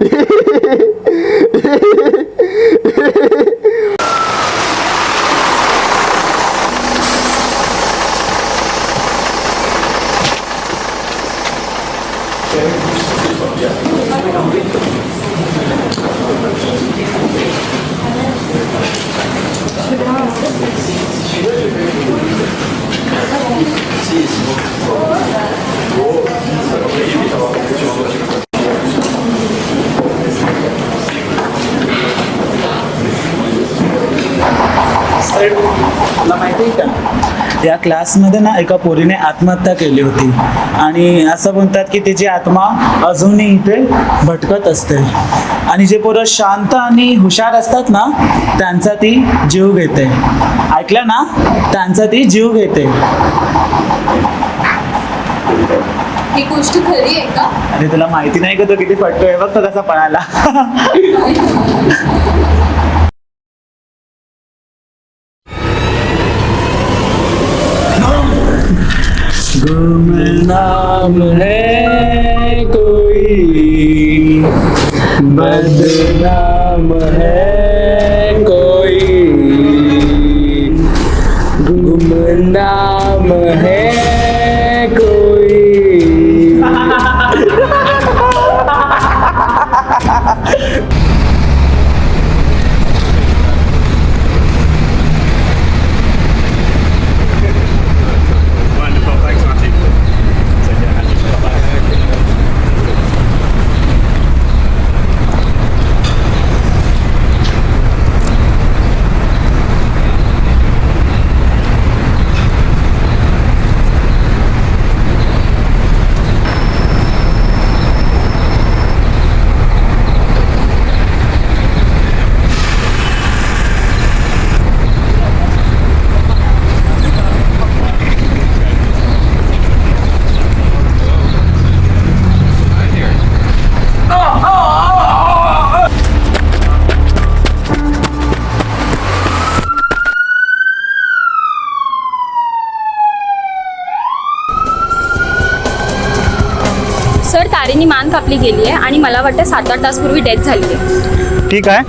Hehehehe तुला माहिती आहे का? या क्लासमध्ये ना एका पोरीने आत्महत्या केली होती. आणि असं म्हणतात की तिची आत्मा अजूनही इथे भटकत असते. आणि जे पोरं शांत आणि हुशार असतात ना त्यांचा ती जीव घेते. ऐकलं ना? त्यांचा ती जीव घेते. ही गोष्ट खरी आहे का? आणि तुला माहिती नाही का तो किती फटतोय? बघ तो कसा पळाला. Madonna. सर तारेनी मान कापली गेली आहे आणि मला वाटतं सात आठ तासपूर्वी डेथ झाली आहे ठीक आहे.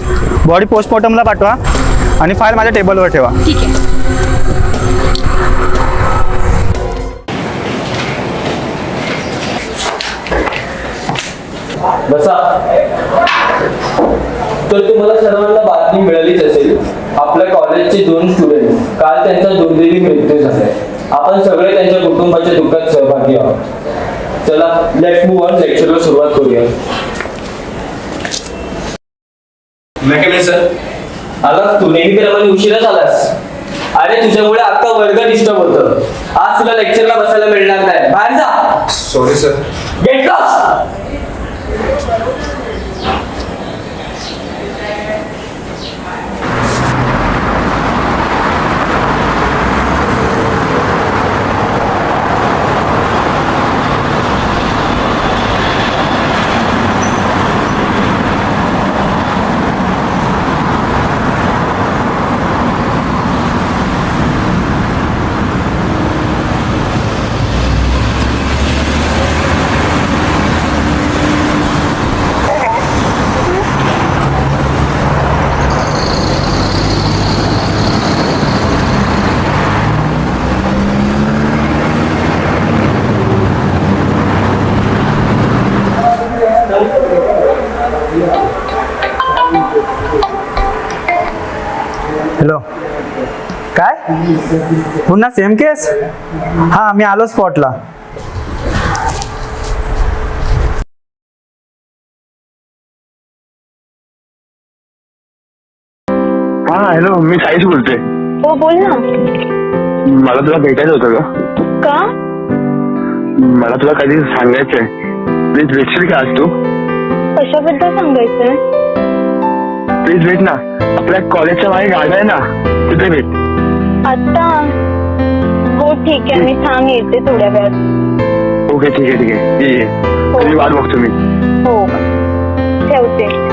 बॉडी पोस्टमॉर्टमला पाठवा आणि फाईल माझ्या टेबलवर ठेवा. ठीक आहे. बसा. तर तुम्हाला सर्वांना बातमी मिळालीच असेल आपल्या कॉलेजचे दोन स्टुडंट काल त्यांचा दुर्दैवी मृत्यू झालाय आपण सगळे त्यांच्या कुटुंबाच्या दुःखात सहभागी आहोत. चला लेट्स मूव ऑन लेक्चरला सुरुवात करूया. मॅकेमे सर आलास तू नेहमीप्रमाणे उशिराच आलास. अरे तुझ्यामुळे अख्खा वर्ग डिस्टर्ब होतं. आज तुला लेक्चरला बसायला मिळणार नाही. बाहेर जा. Sorry, sir. Get lost hello काय? पुन्हा सेम केस हां मी आलो स्पॉटला हा हॅलो मी साईश बोलतोय हो बोल ना. मला तुला भेटायचं होतं ग. का? मला तुला काहीतरी सांगायचंय. प्लीज भेटशील का आज तू? कशाबद्दल सांगायचंय? प्लीज भेट ना. आपल्या कॉलेजच्या मागे गार्ड आहे ना. तिथे भेट आता? हो ठीक आहे. मी थांब येते थोड्या वेळात. ओके ठीक आहे ठीक आहे. ये ये. तुझी वाट बघतो मी. हो. ठेवते.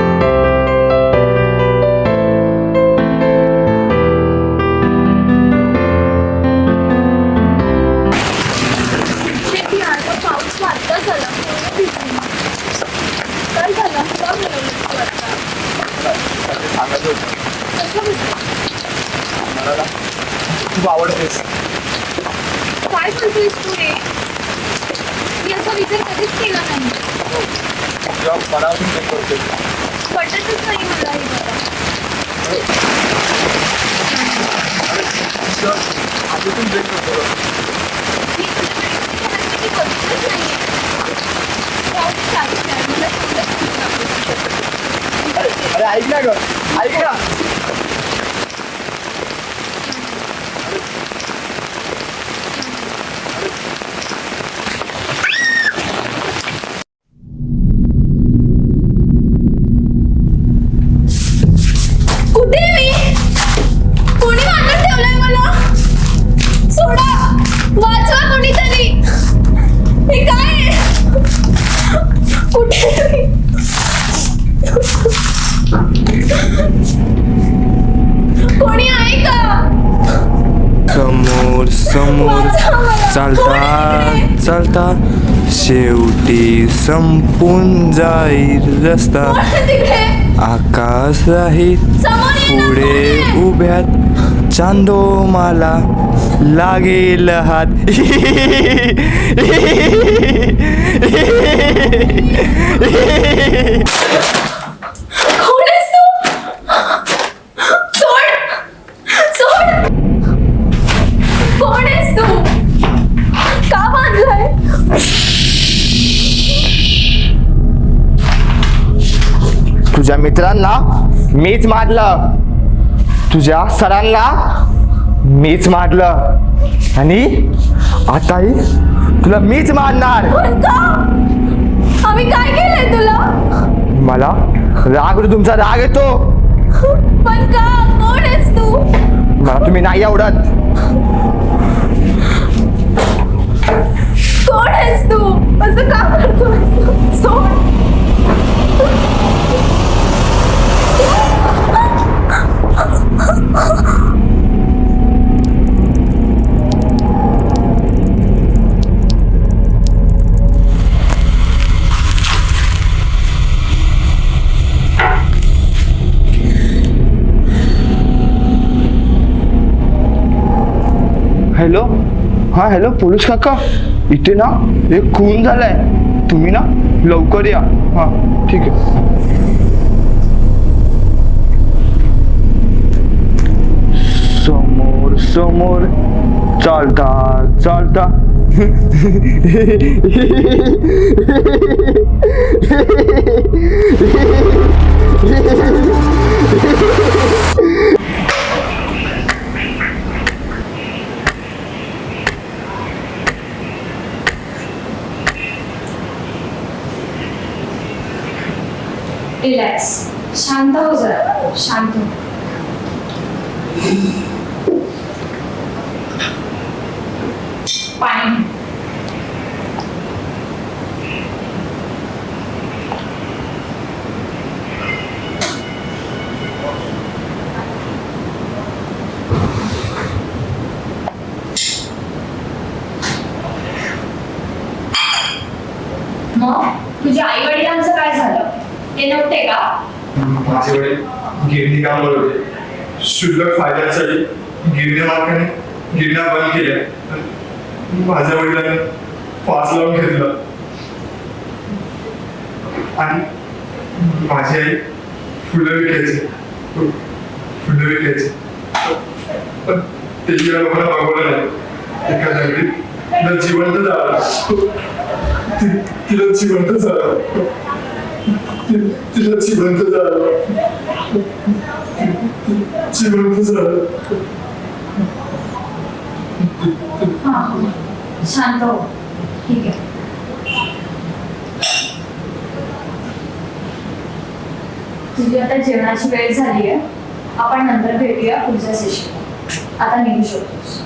खूप आवडतेस काय बोलतोयस तू रे? मी असा विचार कधीच केला नाही. जेव्हा मनातून ते करते पटतच नाही मला हे बाबा आधीतून ब्रेक करतो मी तुझ्याकडे इतकी बघितलंच नाहीये. जाऊ दे, चालेल, मला समजत नाही. अरे ऐक ना गं. ऐक ना समोर चालता? चालता. शेवटी संपून जाईल रस्ता. आकाश राहील पुढे? उभ्यात. चांदो मला लागेल हात. तुझ्या मित्रांना मीच मारलं. तुझ्या सरांना मीच मारलं. आणि आताही तुला मीच मारणार. का? आम्ही काय केलंय तुला? मला राग तुमचा राग येतो. पण का? कोण आहेस तू? मला तुम्ही नाही आवडत. हाँ हॅलो पोलीस काका. इथे ना, एक खून झालाय. तुम्ही ना, लवकर या. हाँ, ठीक आहे. समोर समोर. चालता चालता. रिलॅक्स शांत हो जरा. शांत हो. पाणी. मग? तुझ्या आई वडिलांचं काय झालं? ते नव्हते का? माझे वडील गिरणी काम करत होते. शुल्लक फायद्यासाठी गिरण्या मालकाने गिरण्या बंद केल्या. माझ्या वडिलांनी फास लावून घेतलं. आणि माझी आई फुलं विकायची. फुलं विकायची. पण तेही लोकांना बघवलं नाही. एका जागी. तिला जिवंत झालं. तिला जिवंत झालं. तिला जिवंत झालं जिवंत झालं हा शांत हो. ठीक आहे. तुझी आता जेवणाची वेळ झाली आहे आपण नंतर भेटूया पुढच्या सेशन आता निघू शकतोस.